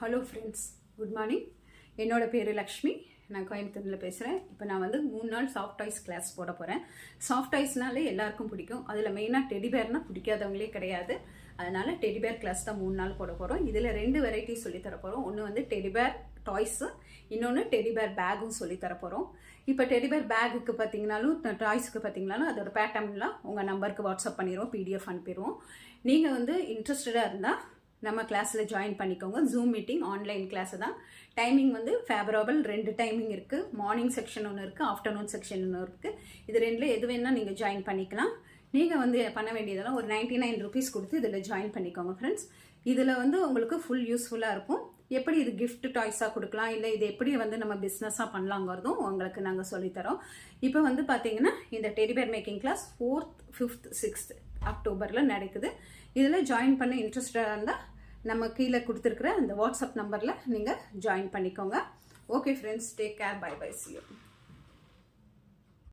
Hello friends good morning என்னோட பேர் லக்ஷ்மி. நான் கோயம்புத்தூரில் பேசுகிறேன் இப்போ நான் வந்து மூணு நாள் சாஃப்ட் டாய்ஸ் கிளாஸ் போட போகிறேன் சாஃப்ட் டாய்ஸ்னாலே எல்லாருக்கும் பிடிக்கும். அதில் மெயினாக டெடி பேர்னால் பிடிக்காதவங்களே கிடையாது. அதனால் டெடி பேர் கிளாஸ் தான் மூணு நாள் போட போகிறோம் இதில் ரெண்டு வெரைட்டி சொல்லித்தர போகிறோம் ஒன்று வந்து டெடி பேர் டாய்ஸு இன்னொன்று டெடி பேர் பேக்கும் போகிறோம் இப்போ டெடிபேர் பேக்கு பார்த்தீங்கனாலும் டாய்ஸ்க்கு பார்த்தீங்கனாலும் அதோட பேட்டர்ன்லாம் உங்கள் நம்பருக்கு வாட்ஸ்அப் பண்ணிடுவோம் பிடிஎஃப் அனுப்பிடுவோம் நீங்கள் வந்து இன்ட்ரெஸ்டடாக இருந்தால் நம்ம கிளாஸில் ஜாயின் பண்ணிக்கோங்க. ஜூம் மீட்டிங் ஆன்லைன் கிளாஸ் தான். டைமிங் வந்து ஃபேவரபிள் ரெண்டு டைமிங் இருக்குது மார்னிங் செக்ஷன் ஒன்று இருக்குது ஆஃப்டர்நூன் செக்ஷன் ஒன்று இருக்குது இது ரெண்டில் எது வேணால் நீங்கள் ஜாயின் பண்ணிக்கலாம். நீங்கள் வந்து பண்ண வேண்டியதெல்லாம் ஒரு நைன்டி நைன் ருபீஸ் கொடுத்து இதில் ஜாயின் பண்ணிக்கோங்க ஃப்ரெண்ட்ஸ் இதில் வந்து உங்களுக்கு ஃபுல் யூஸ்ஃபுல்லாக இருக்கும். எப்படி இது கிஃப்ட் டாய்ஸாக கொடுக்கலாம்? இல்லை இது எப்படி வந்து நம்ம பிஸ்னஸாக பண்ணலாங்கிறதும் உங்களுக்கு நாங்கள் சொல்லித்தரோம். இப்போ வந்து பார்த்தீங்கன்னா இந்த டெரிபேர் making class fourth fifth sixth அக்டோபரில் நடக்குது. இதில் ஜாயின் பண்ண இன்ட்ரெஸ்டடாக இருந்தால் நம்ம கீழே கொடுத்துருக்குற அந்த வாட்ஸ்அப் நம்பரில் நீங்கள் ஜாயின் பண்ணிக்கோங்க. Okay friends take care bye bye see you